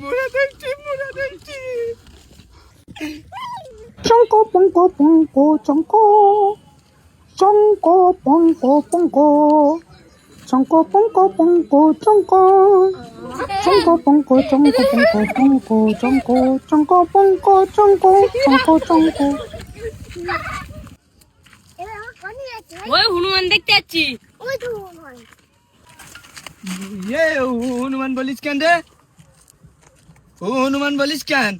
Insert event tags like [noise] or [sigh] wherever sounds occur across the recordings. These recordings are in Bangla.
뭐라 될지 뭐라 될지. 정고 뽕고 뽕고 정고 정고 뽕고 뽕고 정고 뽕고 뽕고 정고 정고 뽕고 정고 뽕고 정고 정고 정고 뽕고 정고 정고 정고 왜 হনুমান দেখতে যাচ্ছি ওই ও হনুমান বলিস কেন?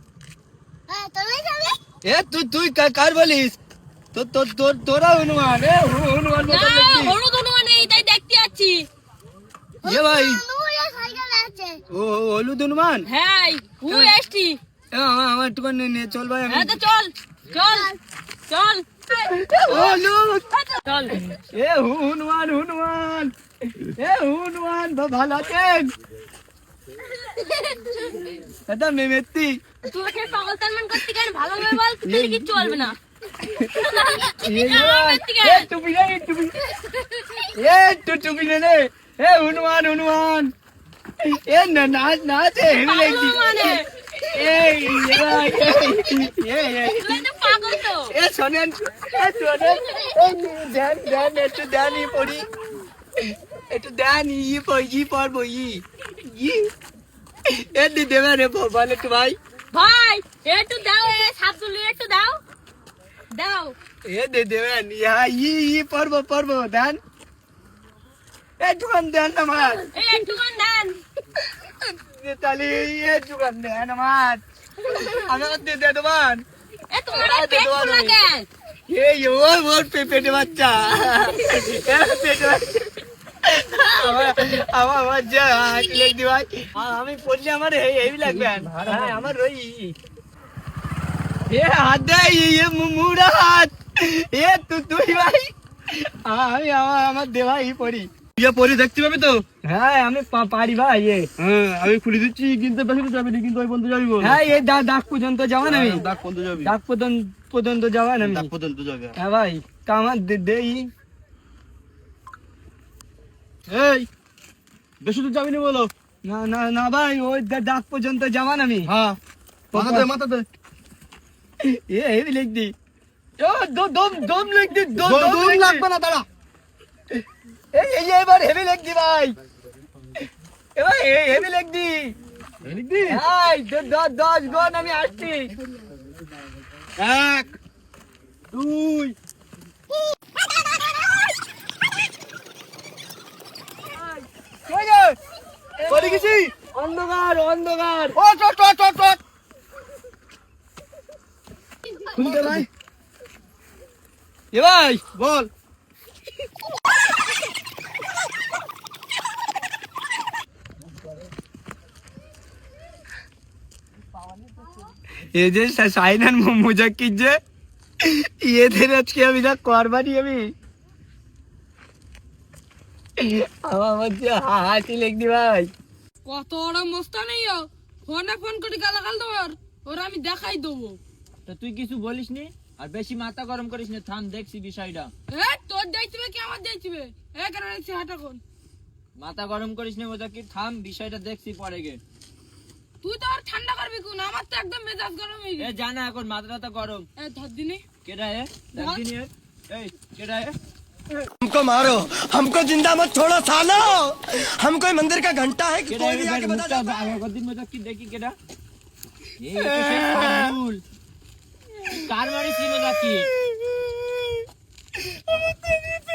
হ্যাঁ এ তুই তুই কার বলিস? তো তো তোর তোরা হনুমান এ হনুমান। হলুদ হনুমান এই তাই দেখতে যাচ্ছি। এ ভাই। ও ও, হলুদ হনুমান? হ্যাঁ হু এসছি। এ, আমার আমার একটু নে চল ভাই আমি হ্যাঁ তো চল চল চল। হলুদ! চল। এ হনুমান হনুমান। এ হনুমান ভালো আছেন? এটা তুই এখানে পাগল তালমান করতে কেন ভালোভাবে বল তুই কিচ্ছু বলবে না। এ হনুমান হনুমান। না নাচ নাচ হেভি এই তুই এ শোনেন এ শোনেন। এই দেন দেন একটু দেন ই পড়ি। একটু দেন ই পড়ি পড়ব ই। ই। এ দি দেবে রে বল একটু ভাই। ভাই একটু দাও এ সাবদুলি একটু দাও। দাও। এ দে দেবেন ইয়া ই ই পড়ব পড়ব দেন একটুখান দেন আমার। একটুখান দেন। তাহলে একটুখান দেন আমার। দিয়ে দে দেবান। এ তোমার পেট ফুলা কেন এই ও মোর পে- পেটে বাচ্চা। পেটে বাচ্চা। আমার আমার আমার আমি পড়লে আমার এই এই লাগবে। হ্যাঁ আমার ওই এ হাত দে মুড়া হাত। এ তুই তুই ভাই আমি আমার আমার দে পড়ি। ইয়ে পরে দেখতে পাবে তো? হ্যাঁ আমি পারি ভাই এ। হ্যাঁ আমি খুলে দিচ্ছি কিন্তু বেশি তো যাবি না, কিন্তু ওই পর্যন্ত যাবি হ্যাঁ এ দা ডাক পর্যন্ত যাবেন আমি। হ্যাঁ, ডাক পর্যন্ত যাবি। ডাক পর্যন্ত পর্যন্ত যাবেন আমি। ডাক পর্যন্ত যাবি। হ্যাঁ ভাই কামার দে দেই। এই বেশি তো যাবি না বলো। না না না ভাই ওই দা- ডাক পর্যন্ত যাবেন আমি। হ্যাঁ। মাথা দে মাথা দে এ হেভি লিখ দি ও দো- দম দম লিখ দি দম দম- দম দম। লাগবে না দাঁড়া। এই এই এবার হেভি লিখ দি ভাই এবার হেভি লিখ দি লিখ দি এই দ- দ- দশ গন আমি আসছি। এক দুই কই রে? পরে গেছি অন্ধকার অন্ধকার। ও চট চট চট চট ভাই এ ভাই বল। এই যে সাইনান মুজাক্কির যে এদের আজকে আমি না করবানি আমি। আমার যে হা- হাসি লেগদি ভাই। কত বড় মস্তা নেই ফোনে ফোন করে গালাগাল দেওয়ার। ওরা আমি দেখাই দেবো। তা তুই কিছু বলিস নি? আর বেশি মাথা গরম করিস না থাম দেখছি বিষয়টা। এ তোর যাইছিবে কি আমার যাইছিবে এ আইছি হাঁটা কোন মাথা গরম করিস না বোঝা কি? থাম বিষয়টা দেখছি পরে গে তুই তো আর ঠান্ডা করবি কোন? আমার তো একদম মেজাজ গরম হয়ে এ গেছে। জানা এখন মাথা টাথা গরম। এ ধর দিনি। কেডা এ? দেখদিনি এ? এই কেডা এ? हमको मारो। हमको ज़िंदा मत छोड़ो सालो। हमको मंदिर का घंटा है कि कोई भी आके बता दे दिन में तक की देखी केडा ये तो फूल। [laughs]